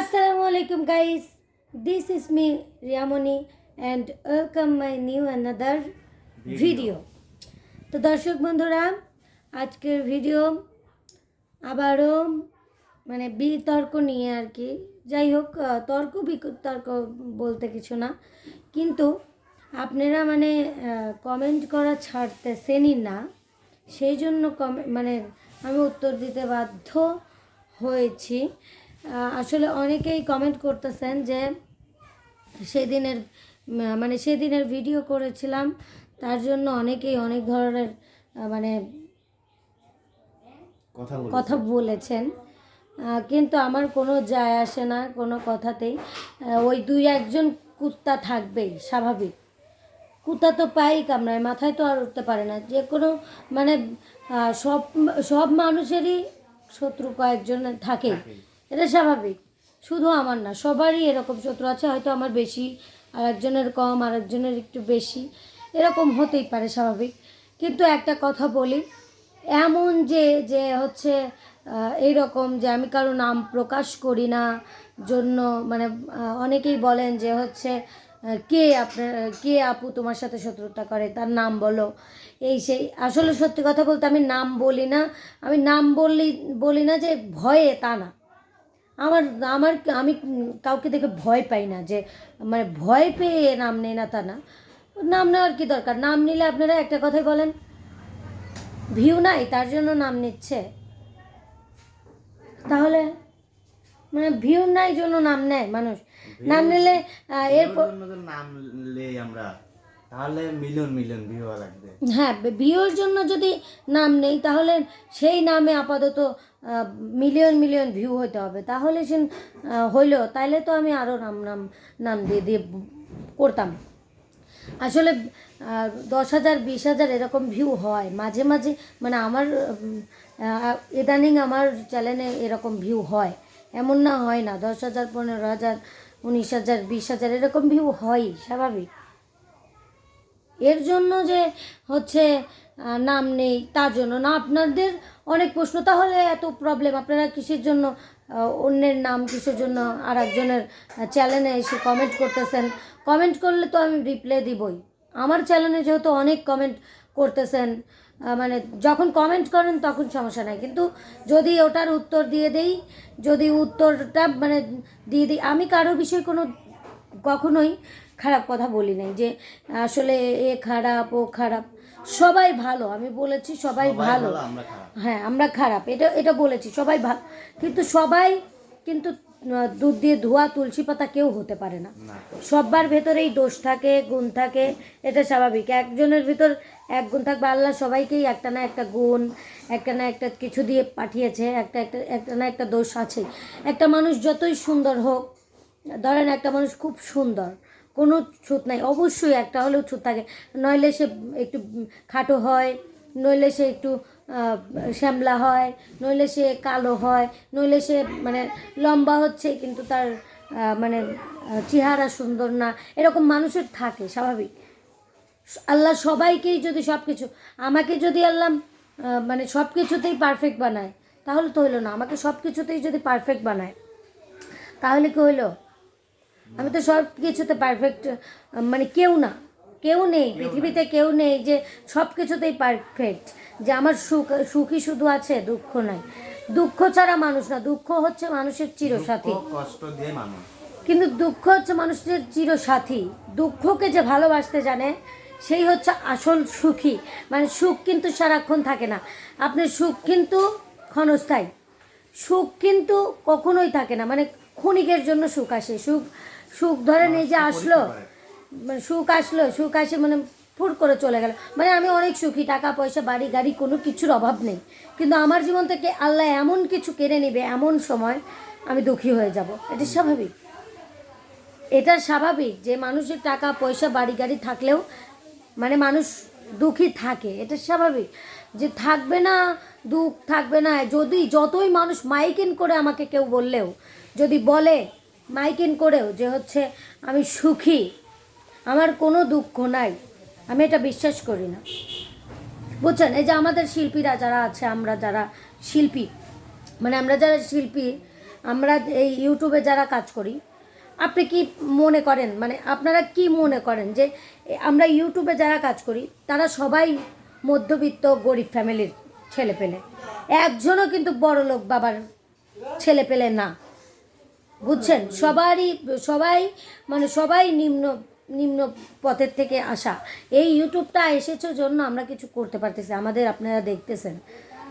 Assalamu আলাইকুম guys. This is me Riyamoni and welcome my new another video তো দর্শক বন্ধুরা আজকের ভিডিও আবারও মানে বিতর্ক নিয়ে আর কি। যাই হোক তর্ক বিতর্ক বলতে কিছু না। কিন্তু আপনারা মানে কমেন্ট করা ছাড়তে ছাড়তেছেনই না। সেই জন্য কমে মানে আমি উত্তর দিতে বাধ্য হয়েছি। আসলে অনেকেই কমেন্ট করতেছেন যে সেদিনের মানে সেদিনের ভিডিও করেছিলাম তার জন্য অনেকেই অনেক ধরনের মানে কথা বলেছেন। কিন্তু আমার কোনো যায় আসে না কোনো কথাতেই। ওই দুই একজন কুত্তা থাকবেই স্বাভাবিক। কুত্তা তো পাই কামড়ায় মাথায় তো আর উঠতে পারে না। যে কোনো মানে সব সব মানুষেরই শত্রু কয়েকজন থাকে এটা স্বাভাবিক। শুধু আমার না সবারই এরকম শত্রু আছে হয়তো আমার বেশি আর একজনের কম আর একজনের একটু বেশি। এরকম হতেই পারে স্বাভাবিক। কিন্তু একটা কথা বলি এমন যে যে হচ্ছে আহ, এইরকম যে আমি কারও নাম প্রকাশ করি না জন্য মানে অনেকেই বলেন যে হচ্ছে কে আপনার কে আপু তোমার সাথে শত্রুতা করে তার নাম বলো। এই সেই আসলে সত্যি কথা বলতে আমি নাম বলি না। আমি নাম বললি বলি না যে ভয়ে তা না। আমার আমার আমি কাউকে দেখে ভয় পাই না যে মানে ভয় পেয়ে নাম নেই না তা না। নাম নেওয়ার কি দরকার? নাম নিলে আপনারা একটা কথাই বলেন ভিউ নাই তার জন্য নাম নিচ্ছে। তাহলে মানে ভিউ নাই জন্য নাম নেয় মানুষ। নাম নিলে এরপর নাম আমরা তাহলে মিলিয়ন মিলিয়ন ভিউ লাগবে। হ্যাঁ ভিউর জন্য যদি নাম নেই, তাহলে সেই নামে আপাতত মিলিয়ন মিলিয়ন ভিউ হতে হবে। তাহলে সে হইল। তাইলে তো আমি আরও নাম নাম নাম দিয়ে দিয়ে করতাম। আসলে দশ হাজার, বিশ হাজার এরকম ভিউ হয়। মাঝে মাঝে মানে আমার ইদানিং আমার চ্যানেলে এরকম ভিউ হয়। এমন না হয় না, দশ হাজার, পনেরো হাজার, উনিশ হাজার, বিশ হাজার এরকম ভিউ হয়ই, স্বাভাবিক। এর জন্য যে হচ্ছে নাম নেই, তার জন্য না। আপনাদের অনেক প্রশ্ন, তাহলে এত প্রবলেম আপনারা কিসের জন্য অন্যের নাম কিসের জন্য আর একজনের চ্যানেলে এসে কমেন্ট করতেছেন? কমেন্ট করলে তো আমি রিপ্লাই দিবই। আমার চ্যানেলে যেহেতু অনেক কমেন্ট করতেছেন মানে যখন কমেন্ট করেন তখন সমস্যা নাই। কিন্তু যদি ওটার উত্তর দিয়ে দেই, যদি উত্তরটা মানে দিয়ে দিই, আমি কারও বিষয়ে কোনো, কখনোই খারাপ কথা বলি নাই যে আসলে এ খারাপ ও খারাপ সবাই ভালো আমি বলেছি সবাই ভালো। হ্যাঁ আমরা খারাপ এটা এটা বলেছি সবাই ভালো। কিন্তু সবাই কিন্তু দুধ দিয়ে ধোয়া তুলসী পাতা কেউ হতে পারে না। না। সবার ভেতরেই দোষ থাকে গুণ থাকে এটা স্বাভাবিক। একজনের ভিতর এক গুণ থাকবে আল্লাহ সবাইকেই একটা না একটা গুণ একটা না একটা কিছু দিয়ে পাঠিয়েছে একটা একটা একটা না একটা দোষ আছে একটা মানুষ যতই সুন্দর হোক ধরেন একটা মানুষ খুব সুন্দর কোনো ছুত নাই। অবশ্যই একটা হলেও ছুত থাকে। নইলে সে একটু খাটো হয়, নইলে সে একটু শ্যামলা হয়, নইলে সে কালো হয়, নইলে সে মানে লম্বা হচ্ছে কিন্তু তার মানে চেহারা সুন্দর না। এরকম মানুষের থাকে, স্বাভাবিক। আল্লাহ সবাইকেই যদি সব কিছু আমাকে যদি আল্লাহ মানে সব কিছুতেই পারফেক্ট বানায়, তাহলে তো হইল না। আমাকে সব কিছুতেই যদি পারফেক্ট বানায়, তাহলে কি হইল? আমি তো সব কিছুতে পারফেক্ট মানে কেউ না কেউ নেই পৃথিবীতে কেউ নেই যে সব কিছুতেই পারফেক্ট যে আমার সুখ সুখই শুধু আছে দুঃখ নাই। দুঃখ ছাড়া মানুষ না দুঃখ হচ্ছে মানুষের চিরসাথী। কষ্ট দিয়ে মানুষ। কিন্তু দুঃখ হচ্ছে মানুষের চিরসাথী। দুঃখকে যে ভালোবাসতে জানে সেই হচ্ছে আসল সুখী। মানে সুখ কিন্তু সারাক্ষণ থাকে না। আপনার সুখ কিন্তু ক্ষণস্থায়ী। সুখ কিন্তু কখনোই থাকে না। মানে ক্ষণিকের জন্য সুখ আসে। সুখ সুখ ধরেন এই যে আসলো মানে সুখ আসলো সুখ আসে মানে ফুট করে চলে গেল। মানে আমি অনেক সুখী টাকা পয়সা বাড়ি গাড়ি কোনো কিছুর অভাব নেই। কিন্তু আমার জীবন থেকে আল্লাহ এমন কিছু কেড়ে নেবে এমন সময় আমি দুঃখী হয়ে যাব। এটা স্বাভাবিক। এটা স্বাভাবিক যে মানুষের টাকা পয়সা বাড়ি গাড়ি থাকলেও মানে মানুষ দুঃখী থাকে। এটা স্বাভাবিক। যে থাকবে না, দুঃখ থাকবে না। যদি যতই মানুষ মাইকিন করে আমাকে কেউ বললেও, যদি বলে মাইকিন করেও যে হচ্ছে আমি সুখী, আমার কোনো দুঃখ নাই, আমি এটা বিশ্বাস করি না। বুঝছেন? এই যে আমাদের শিল্পীরা যারা আছে, আমরা যারা শিল্পী মানে আমরা যারা শিল্পী, আমরা এই ইউটিউবে যারা কাজ করি, আপনি কি মনে করেন? মানে আপনারা কি মনে করেন যে আমরা ইউটিউবে যারা কাজ করি, তারা সবাই মধ্যবিত্ত গরিব ফ্যামিলির ছেলে পেলে একজনও কিন্তু বড় লোক বাবার ছেলে পেলে না। বুঝছেন? সবারই, সবাই মানে সবাই নিম্ন নিম্ন পথের থেকে আসা। এই ইউটিউবটা এসেছে জন্য আমরা কিছু করতে পারতেছি। আমাদের আপনারা দেখতেছেন।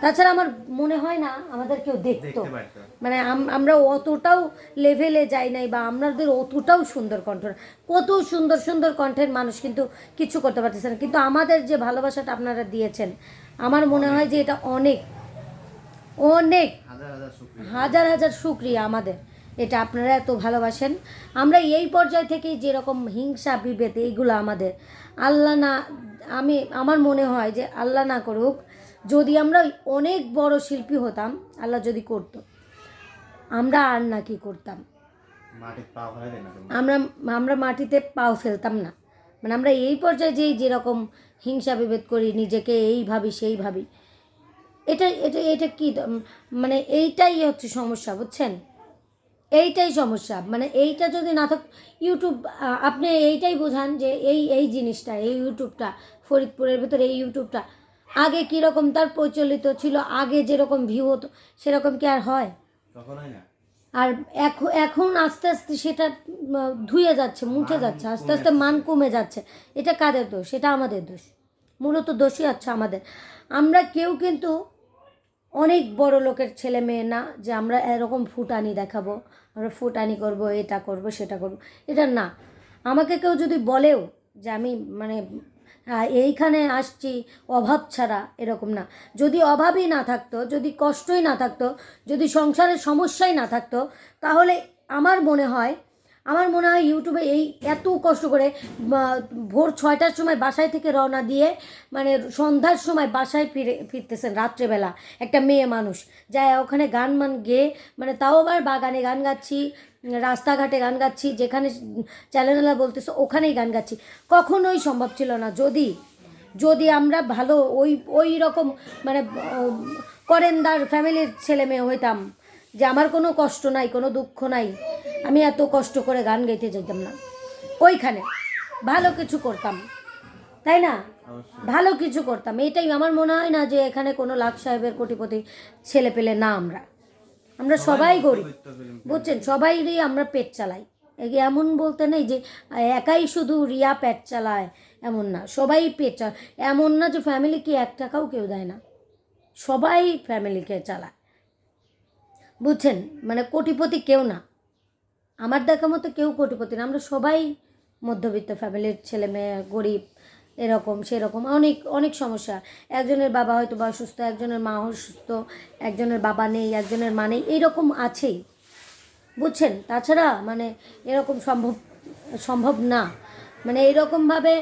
তাছাড়া আমার মনে হয় না আমাদের কেউ দেখতো। মানে আম- আমরা অতটাও লেভেলে যাই নাই বা আমাদের অতটাও সুন্দর কণ্ঠ। কত সুন্দর সুন্দর কণ্ঠের মানুষ কিন্তু কিছু করতে পারতেছে না। কিন্তু আমাদের যে ভালোবাসাটা আপনারা দিয়েছেন আমার মনে হয় যে এটা অনেক। অনেক। হাজার হাজার শুক্রিয়া আমাদের। এটা আপনারা এত ভালোবাসেন। আমরা এই পর্যায় থেকেই যেরকম হিংসা বিভেদ এইগুলো আমাদের আল্লাহ না আমি আমার মনে হয় যে আল্লাহ না করুক যদি আমরা অনেক বড় শিল্পী হতাম আল্লাহ যদি করতো আমরা আর না কি করতাম। আমরা আমরা মাটিতে পাও ফেলতাম না। মানে আমরা এই পর্যায়ে যেই যেরকম হিংসা বিভেদ করি নিজেকে এই ভাবি সেই ভাবি এটা এটা এটা কি মানে এইটাই হচ্ছে সমস্যা বুঝছেন? এইটাই সমস্যা। মানে এইটা যদি না থাক ইউটিউব আপনি এইটাই বোঝান যে এই এই জিনিসটা এই ইউটিউবটা ফরিদপুরের ভেতরে এই ইউটিউবটা আগে কীরকম তার প্রচলিত ছিল? আগে যেরকম ভিউ হতো সেরকম কি আর হয়? আর এখন এখন আস্তে আস্তে সেটা ধুয়ে যাচ্ছে মুছে যাচ্ছে আস্তে আস্তে মান কমে যাচ্ছে। এটা কাদের দোষ? এটা আমাদের দোষ। মূলত দোষই হচ্ছে আমাদের। আমরা কেউ কিন্তু অনেক বড় লোকের ছেলে মেয়ে না যে আমরা এরকম ফুটানি দেখাবো আমরা ফুটানি করব এটা করব সেটা করব। এটা না। আমাকে কেউ যদি বলেও যে আমি মানে এইখানে আসছি, অভাব ছাড়া এরকম না। যদি অভাবই না থাকতো, যদি কষ্টই না থাকতো, যদি সংসারের সমস্যাই না থাকতো, তাহলে আমার মনে হয়, আমার মনে হয় ইউটিউবে এই এত কষ্ট করে ভোর ছয়টার সময় বাসায় থেকে রওনা দিয়ে মানে সন্ধ্যার সময় বাসায় ফিরে, ফিরতেছেন রাত্রেবেলা, একটা মেয়ে মানুষ। যায় ওখানে গান মান গেয়ে মানে তাও আবার বাগানে গান গাচ্ছি রাস্তাঘাটে গান গাচ্ছি যেখানে চ্যানেলওয়ালা বলতেছে ওখানেই গান গাচ্ছি। কখনোই সম্ভব ছিল না। যদি যদি আমরা ভালো ওই ওই রকম মানে করেন্দার ফ্যামিলির ছেলে মেয়ে হইতাম যে আমার কোনো কষ্ট নাই কোনো দুঃখ নাই আমি এত কষ্ট করে গান গাইতে যেতাম না। ওইখানে ভালো কিছু করতাম তাই না? ভালো কিছু করতাম। এটাই আমার মনে হয় না যে এখানে কোনো লাখ সাহেবের কোটিপতি ছেলে পেলে না আমরা। আমরা সবাই গরিব বুঝছেন? সবাইরই আমরা পেট চালাই। এমন বলতে নেই যে একাই শুধু রিয়া পেট চালায় এমন না। সবাই পেট চালায়। এমন না যে ফ্যামিলিকে এক টাকাও কেউ দেয় না। সবাই ফ্যামিলিকে চালায়। বুঝছেন? মানে কোটিপতি কেউ না। আমার দেখা মতো কেউ কোটিপতি না। আমরা সবাই মধ্যবিত্ত ফ্যামিলির ছেলে মেয়ে গরিব। এরকম, সেরকম। অনেক অনেক সমস্যা। একজনের বাবা হয়তো বা অসুস্থ, একজনের মা অসুস্থ, একজনের বাবা নেই, একজনের মা নেই এইরকম আছেই। বুঝছেন? তাছাড়া মানে এরকম সম্ভব সম্ভব না। মানে এইরকমভাবে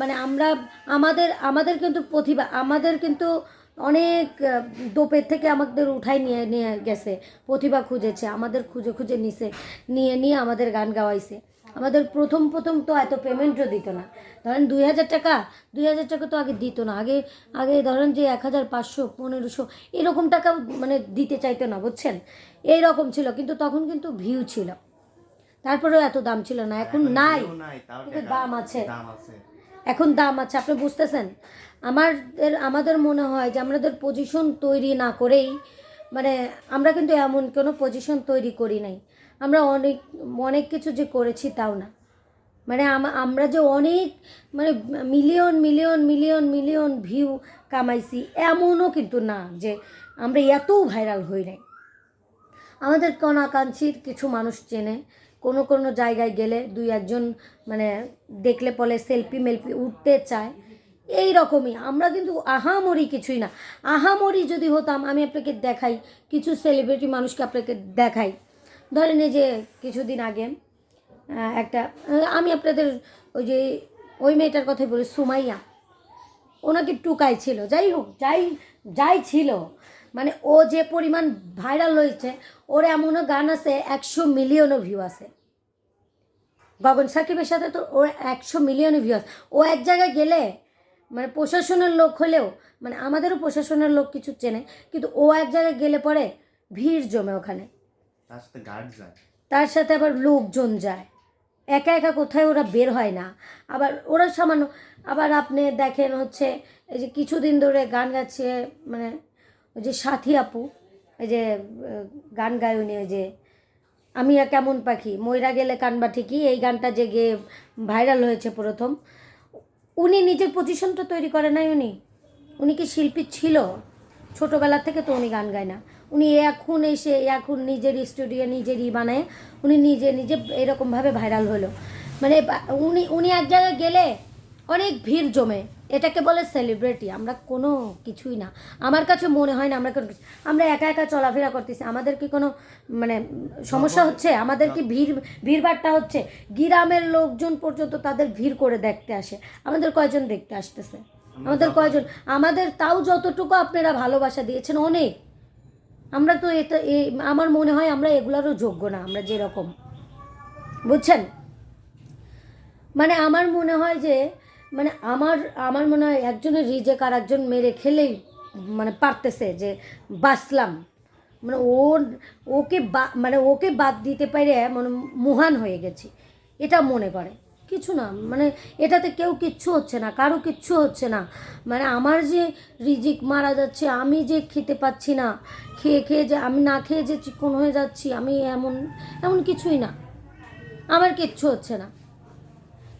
মানে আমরা, আমাদের আমাদের কিন্তু প্রতিভা, আমাদের কিন্তু অনেক দোপের থেকে আমাদের উঠাই নিয়ে নিয়ে গেছে। প্রতিভা খুঁজেছে, আমাদের খুঁজে খুঁজে নিছে, নিয়ে নিয়ে আমাদের গান গাওয়াইছে। আমাদের প্রথম প্রথম তো এত পেমেন্টও দিত না। ধরেন দুই হাজার টাকা দুই হাজার টাকা তো আগে দিত না। আগে আগে ধরেন যে এক হাজার পাঁচশো পনেরোশো এরকম টাকা মানে দিতে চাইতো না বুঝছেন? এই রকম ছিল কিন্তু তখন কিন্তু ভিউ ছিল। তারপরেও এত দাম ছিল না এখন নাই। কিন্তু। দাম আছে। এখন দাম আছে আপনি বুঝতেছেন? আমাদের আমাদের মনে হয় যে আমাদের পজিশন তৈরি না করেই মানে আমরা কিন্তু এমন কোনো পজিশন তৈরি করি নাই। আমরা অনেক অনেক কিছু যে করেছি তাও না। মানে আম- আমরা যে অনেক মানে million million million million view কামাইছি, এমনও কিন্তু না যে আমরা এত ভাইরাল হই নাই। আমাদের কনাকাঙ্ক্ষীর কিছু মানুষ চেনে, কোনো কোনো জায়গায় গেলে দুই একজন মানে দেখলে পরে সেলফি মেলফি উঠতে চায় এই রকমই আমরা কিন্তু আহামরি কিছুই না। আহামরি যদি হতাম, আমি আপনাকে দেখাই, কিছু সেলিব্রিটি মানুষকে আপনাকে দেখাই ধরেন এই যে কিছুদিন আগে একটা আমি আপনাদের ওই যে ওই মেয়েটার কথাই বলি, সুমাইয়া। ওনাকে টুকাই ছিল, যাই হোক, যাই যাই ছিল। মানে ও যে পরিমাণ ভাইরাল হয়েছে, ওর এমনও গান আছে, একশো মিলিয়নও ভিউ আছে। গগন সাকিবের সাথে তো ওর একশো মিলিয়নও ভিউ আছে। ও এক জায়গায় গেলে মানে প্রশাসনের লোক হলেও মানে আমাদেরও প্রশাসনের লোক কিছু চেনে, কিন্তু ও এক জায়গায় গেলে পরে ভিড় জমে ওখানে। তার সাথে গার্ড যায়। তার সাথে আবার লোকজন যায়। একা একা কোথায় ওরা বের হয় না। আবার ওরা সামান্য, আবার আপনি দেখেন হচ্ছে, এই যে কিছুদিন ধরে গান গাচ্ছে মানে ওই যে সাথী আপু, এই যে গান গায় উনি, ওই যে, আমি আর কেমন পাখি? ময়রা গেলে কানবা ঠিকই এই গানটা যে গিয়ে ভাইরাল হয়েছে প্রথম। উনি নিজের পজিশনটা তৈরি করে নাই উনি। উনি কি শিল্পী ছিল? ছোটোবেলা থেকে তো উনি গান গায় না। উনি এখন এসে, এখন নিজের স্টুডিও নিজেরই বানায়। উনি নিজে নিজে এরকমভাবে ভাইরাল হলো। মানে উনি উনি এক জায়গায় গেলে অনেক ভিড় জমে। এটাকে বলে সেলিব্রিটি আমরা কোনো কিছুই না। আমার কাছে মনে হয় না আমরা কোনো কিছু- আমরা একা একা চলাফেরা করতেছি। আমাদের কি কোনো মানে সমস্যা হচ্ছে? আমাদের কি ভিড়, ভিড়ভাড়টা হচ্ছে? গ্রামের লোকজন পর্যন্ত তাদের ভিড় করে দেখতে আসে। আমাদের কয়জন দেখতে আসতেছে? আমাদের কয়জন আমাদের তাও যতটুকু আপনারা ভালোবাসা দিয়েছেন, অনেক। আমরা তো এটা আমার মনে হয় আমরা এগুলারও যোগ্য না, আমরা যেরকম। বুঝছেন? মানে আমার মনে হয় যে মানে আমার আমার মনে হয় একজনের রিজেক আর একজন মেরে খেলেই মানে পারতেছে যে বাঁচলাম। মানে ওর, ওকে মানে ওকে বাদ দিতে পারে মানে মহান হয়ে গেছি। এটা মনে করে। কিছু না মানে এটাতে কেউ কিচ্ছু হচ্ছে না, কারও কিচ্ছু হচ্ছে না। মানে আমার যে রিজিক মারা যাচ্ছে, আমি যে খেতে পাচ্ছি না, খেয়ে খেয়ে যে, আমি না খেয়ে যে চিকন হয়ে যাচ্ছি, আমি এমন এমন কিছুই না। আমার কিচ্ছু হচ্ছে না।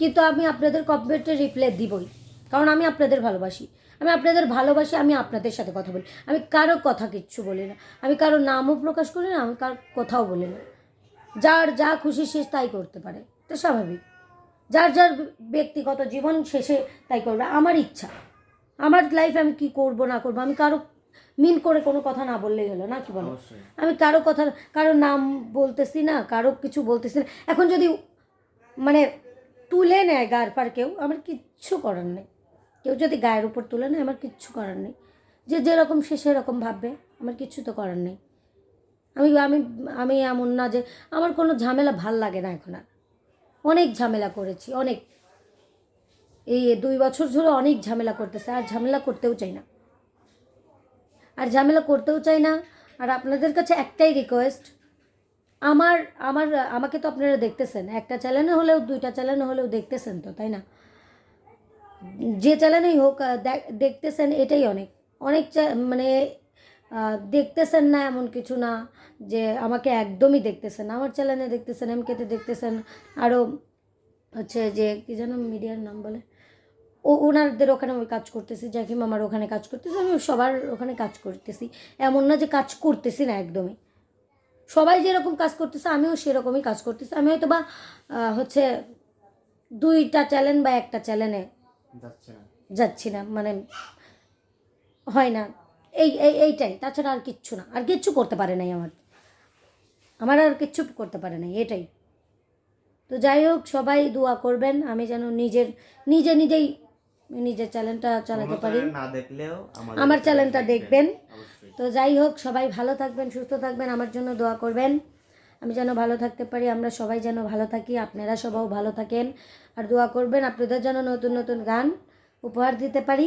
কিন্তু আমি আপনাদের কমেন্টে রিপ্লাই দিবই, কারণ আমি আপনাদের ভালোবাসি। আমি আপনাদের ভালোবাসি, আমি আপনাদের সাথে কথা বলি। আমি কারও কথা কিচ্ছু বলি না। আমি কারও নামও প্রকাশ করি না, আমি কারও কথাও বলি না। যার যা খুশি সে তাই করতে পারে, এটা স্বাভাবিক। যার যার ব্যক্তিগত জীবন শেষে তাই করবে। আমার ইচ্ছা আমার লাইফে আমি কি করব না করব আমি কারও মিন করে কোনো কথা না বললেই হলো না কি বলো? আমি কারও কথা কারও নাম বলতেছি না কারও কিছু বলতেছি না। এখন যদি মানে তুলে নেয় গায়ের পার কেউ আমার কিচ্ছু করার নেই। কেউ যদি গায়ের উপর তুলে নেয় আমার কিচ্ছু করার নেই। যে যেরকম সে সেরকম ভাববে আমার কিচ্ছু তো করার নেই। আমি আমি আমি এমন না যে আমার কোনো ঝামেলা ভালো লাগে না এখন আর। অনেক ঝামেলা করেছি, অনেক। এই দুই বছর ধরে অনেক ঝামেলা করতেছে, আর ঝামেলা করতেও চাই না। আর ঝামেলা করতেও চাই না, আর আপনাদের কাছে একটাই রিকোয়েস্ট আমার আমার, আমাকে তো আপনারা দেখতেছেন, একটা চ্যানেলে হলেও, দুইটা চ্যানেলে হলেও দেখতেছেন তো, তাই না? যে চ্যানেলেই হোক দেখতেছেন, এটাই অনেক। অনেক মানে দেখতেছেন না এমন কিছু না যে আমাকে একদমই দেখতেছেন আমার চ্যানেলে দেখতেছেন এমকেতে দেখতেছেন আরও হচ্ছে যে কী যেন মিডিয়ার নাম বলে। ও ওনাদের ওখানে আমি কাজ করতেছি জাকিম আমার ওখানে কাজ করতেছি আমি সবার ওখানে কাজ করতেছি। এমন না যে কাজ করতেছি না একদমই। সবাই যেরকম কাজ করতেছে আমিও সেরকমই কাজ করতেছি। আমি হয়তো বা হচ্ছে দুইটা চ্যানেল বা একটা চ্যানেলে যাচ্ছি না মানে হয় না। এই এই এইটাই। তাছাড়া আর কিচ্ছু না। আর কিচ্ছু করতে পারে নাই আমার। আমার আর কিচ্ছু করতে পারে নাই এটাই। তো যাই হোক সবাই দোয়া করবেন আমি যেন নিজের নিজে নিজেই নিজের চ্যানেলটা চালাতে পারি। না দেখলেও আমার চ্যানেলটা দেখবেন তো যাই হোক সবাই ভালো থাকবেন সুস্থ থাকবেন আমার জন্য দোয়া করবেন। আমি যেন ভালো থাকতে পারি আমরা সবাই যেন ভালো থাকি আপনারা সবাও ভালো থাকেন। আর দোয়া করবেন আপনাদের যেন নতুন নতুন গান উপহার দিতে পারি।